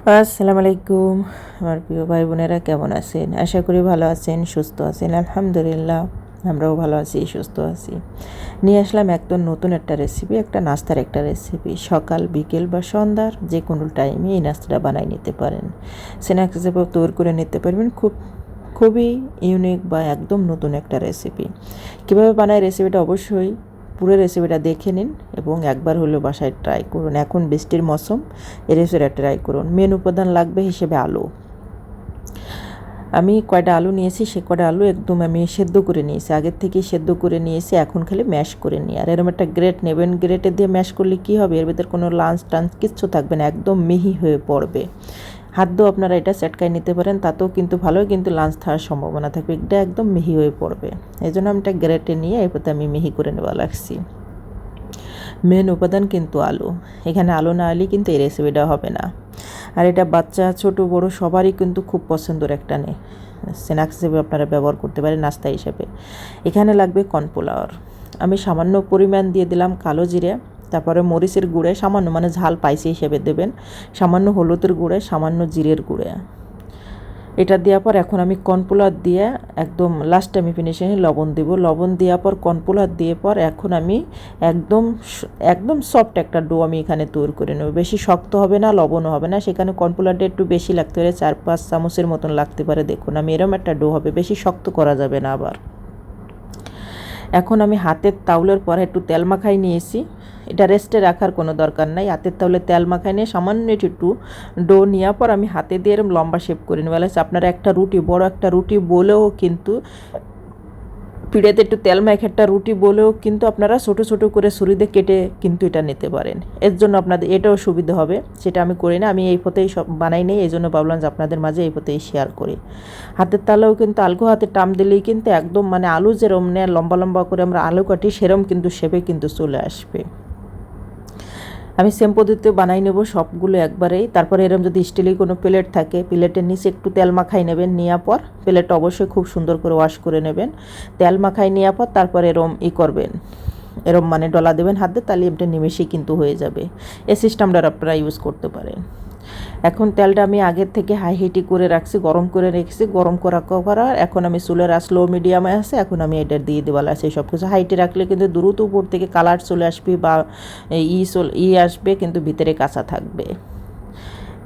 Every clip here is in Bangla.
আসসালামু আলাইকুম আমার প্রিয় ভাই বোনেরা, কেমন আছেন? আশা করি ভালো আছেন, সুস্থ আছেন, আলহামদুলিল্লাহ। আমরাও ভালো আছি, সুস্থ আছি। নিয়ে আসলাম একদম নতুন একটা রেসিপি একটা নাস্তার একটা রেসিপি সকাল, বিকেল বা সন্ধ্যার যে কোনো টাইমে এই নাস্তাটা বানাই নিতে পারেন। স্ন্যাক্স হিসেবে তৈরি করে নিতে পারবেন। খুব, খুবই ইউনিক বা একদম নতুন একটা রেসিপি কীভাবে বানায় রেসিপিটা অবশ্যই পুরো রেসিপিটা দেখে নিন এবং একবার হলেও বাসায় ট্রাই করুন। এখন বৃষ্টির মৌসুম, এই রেসিপিটা ট্রাই করুন। মেন উপাদান লাগবে হিসেবে আলু। আমি কয়টা আলু নিয়েছি, সে কয়টা আলু একদম আমি সেদ্ধ করে নিয়েছি। আগের থেকে সেদ্ধ করে নিয়েছি, এখন খালি ম্যাশ করে নিই। আর এরকম একটা গ্রেট নেবেন গ্রেটে দিয়ে ম্যাশ করলে কী হবে? এর ভিতরে কোনো লাঞ্চ টাঞ্চ কিচ্ছু থাকবে না, একদম মিহি হয়ে পড়বে। হাত দিয়েও আপনারা এটা সেটকায় নিতে পারেন, তাতেও কিন্তু ভালোই কিন্তু লাঞ্চ থাকার সম্ভাবনা থাকবে। এটা একদম মিহি হয়ে পড়বে। এই জন্য আমি এটা গ্রেটে নিয়ে এরপর আমি মিহি করে নেওয়া লাগছি। মেন উপাদান কিন্তু আলু। এখানে আলু না আলি কিন্তু এই রেসিপিটা হবে না। আর এটা বাচ্চা, ছোট, বড় সবারই কিন্তু খুব পছন্দের একটা নেই স্ন্যাক্স হিসেবে আপনারা ব্যবহার করতে পারেন নাস্তা হিসেবে। এখানে লাগবে কর্নফ্লাওয়ার। আমি সামান্য পরিমাণ দিয়ে দিলাম কালো জিরে। তারপরে মরিচের গুঁড়ে সামান্য মানে ঝাল পাইসি হিসেবে দেবেন। সামান্য হলুদের গুঁড়ে, সামান্য জিরের গুঁড়ে। এটা দেওয়ার পর এখন আমি কর্নফ্লাওয়ার দিয়ে একদম লাস্ট আমি ফিনিশিংয়ে লবণ দেব। লবণ দেওয়ার পর কর্নফ্লাওয়ার দিয়ে পর এখন আমি একদম একদম সফট একটা ডো আমি এখানে তৈরি করে নেব। বেশি শক্ত হবে না, লবণও হবে না। সেখানে কর্নফ্লাওয়ারটা একটু বেশি লাগতে পারে, চার পাঁচ চামচের মতন লাগতে পারে। দেখুন, আমি এরম একটা ডো হবে, বেশি শক্ত করা যাবে না আবার। এখন আমি হাতের তাউলের পরে একটু তেল মাখাই নিয়েছি। এটা রেস্টে রাখার কোনো দরকার নাই। হাতের তাহলে তেল মাখাই নিয়ে সামান্য একটু ডো নেওয়ার পর আমি হাতে দিয়ে এরম লম্বা শেপ করে নেওয়া আপনারা একটা রুটি, বড় একটা রুটি বলেও কিন্তু পিড়েতে একটু তেল মাখ একটা রুটি বলেও কিন্তু আপনারা ছোটো ছোটো করে ছুরিতে কেটে কিন্তু এটা নিতে পারেন। এর জন্য আপনাদের এটাও সুবিধা হবে, সেটা আমি করি না, আমি এই পথেই সব বানাই নেই, এই জন্য ভাবলাম যে আপনাদের মাঝে এই পথেই শেয়ার করি। হাতের তালেও কিন্তু আলগো হাতে টাম দিলেই কিন্তু একদম মানে আলু যেরম নেয়, লম্বা লম্বা করে আমরা আলু কাটি, সেরম কিন্তু শেপে কিন্তু চলে আসবে। আমি সেম পদ্ধতিতে বানাই নেব সবগুলো একবারেই। তারপরে এরম যদি স্টিলের কোনো প্লেট থাকে প্লেটের নিচে একটু তেল মাখাই নেবেন নেওয়ার পর প্লেটটা অবশ্যই খুব সুন্দর করে ওয়াশ করে নেবেন। তেল মাখাই নেওয়ার পর তারপর এরম ই করবেন। এরম মানে ডলা দেবেন হাতে তাহলে এমটা নিমেষেই কিন্তু হয়ে যাবে। এ সিস্টেমটা আপনারা ইউজ করতে পারেন। এখন তেলটা আমি আগের থেকে হাই হিটি করে রাখছি, গরম করে রেখেছি, গরম করা করার এখন আমি চুলের আস লো মিডিয়ামে আছে, এখন আমি এটা দিয়ে দেওয়াল আছে সব কিছু। হাইটে রাখলে কিন্তু দ্রুত উপর থেকে কালার চলে আসবে বা ই চল, ই আসবে, কিন্তু ভিতরে কাঁচা থাকবে।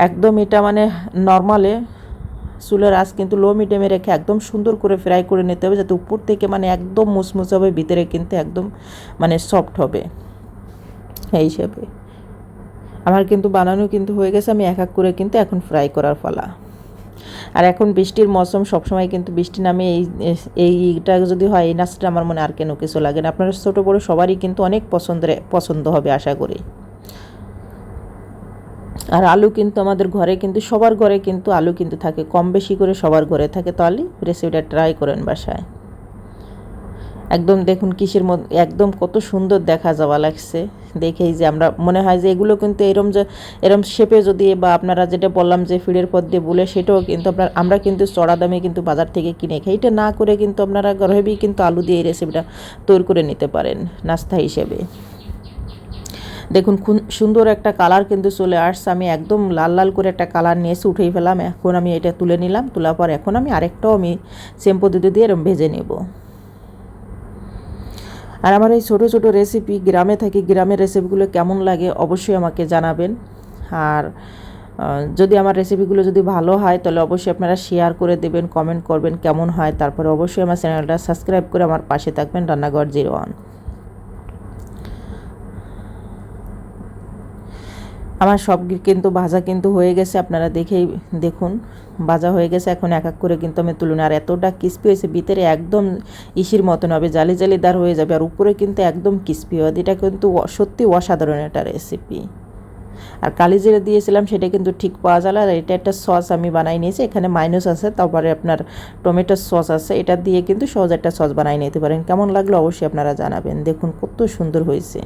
একদম এটা মানে নর্মালে চুলের আঁচ কিন্তু লো মিডিয়ামে রেখে একদম সুন্দর করে ফ্রাই করে নিতে হবে, যাতে উপর থেকে মানে একদম মুসমুস হবে, ভিতরে কিন্তু একদম মানে সফট হবে। এই হিসেবে। আমার কিন্তু বানানো কিন্তু হয়ে গেছে, আমি এক এক করে কিন্তু এখন ফ্রাই করার ফলা আর এখন বৃষ্টির মৌসুম, সবসময় কিন্তু বৃষ্টি নামে এই এইটা যদি হয়, এই নাচটা আমার মনে আর কেন কিছু লাগে না। আপনার ছোটো বড়ো সবারই কিন্তু অনেক পছন্দের, পছন্দ হবে আশা করি। আর আলু কিন্তু আমাদের ঘরে কিন্তু, সবার ঘরে কিন্তু আলু কিন্তু থাকে। কম বেশি করে সবার ঘরে থাকে, তাহলে রেসিপিটা ট্রাই করেন বাসায়। একদম দেখুন কিসের মধ্যে একদম কত সুন্দর দেখা যাওয়া লাগছে। দেখেই যে আমরা, মনে হয় যে এগুলো কিন্তু এরম যে, এরম শেপে যদি বা আপনারা যেটা বললাম যে ফিডের পথ দিয়ে বলে, সেটাও কিন্তু আপনার, আমরা কিন্তু চড়া দামে কিন্তু বাজার থেকে কিনে খাই। এটা না করে কিন্তু আপনারা ঘরেবেই কিন্তু আলু দিয়ে এই রেসিপিটা তৈরি করে নিতে পারেন নাস্তা হিসেবে। দেখুন সুন্দর একটা কালার কিন্তু চলে আসছে। আমি একদম লাল লাল করে একটা কালার নিয়ে এসে উঠেই ফেলাম এখন আমি এটা তুলে নিলাম, তোলার পর এখন আমি আরেকটাও আমি সেম পদ্ধতি দিয়ে এরম ভেজে নেব। আর আমার এই ছোটো ছোটো রেসিপি গ্রামে থাকি, গ্রামের রেসিপিগুলো কেমন লাগে অবশ্যই আমাকে জানাবেন। আর যদি আমার রেসিপিগুলো যদি ভালো হয়, তাহলে অবশ্যই আপনারা শেয়ার করে দেবেন কমেন্ট করবেন কেমন হয়। তারপরে অবশ্যই আমার চ্যানেলটা সাবস্ক্রাইব করে আমার পাশে থাকবেন, রান্নাঘর জিরো ওয়ান আমার সব কিন্তু ভাজা কিন্তু হয়ে গেছে, আপনারা দেখেই দেখুন। ভাজা হয়ে গেছে, এখন এক এক করে কিন্তু আমি তুলুন আর এতটা ক্রিস্পি হয়েছে, ভিতরে একদম ইসির মতন হবে, জালি জালিদার হয়ে যাবে। আর উপরে কিন্তু একদম ক্রিস্পি হবে, এটা কিন্তু সত্যি অসাধারণ একটা রেসিপি আর কালি জিরে দিয়েছিলাম, সেটা কিন্তু ঠিক পাওয়া যায় আর এটা একটা সস আমি বানাই নিয়েছি, এখানে মাইনাস আছে, তারপরে আপনার টমেটোর সস আছে। এটা দিয়ে কিন্তু সহজ একটা সস বানাই নিতে পারেন। কেমন লাগল অবশ্যই আপনারা জানাবেন। দেখুন কত সুন্দর হয়েছে।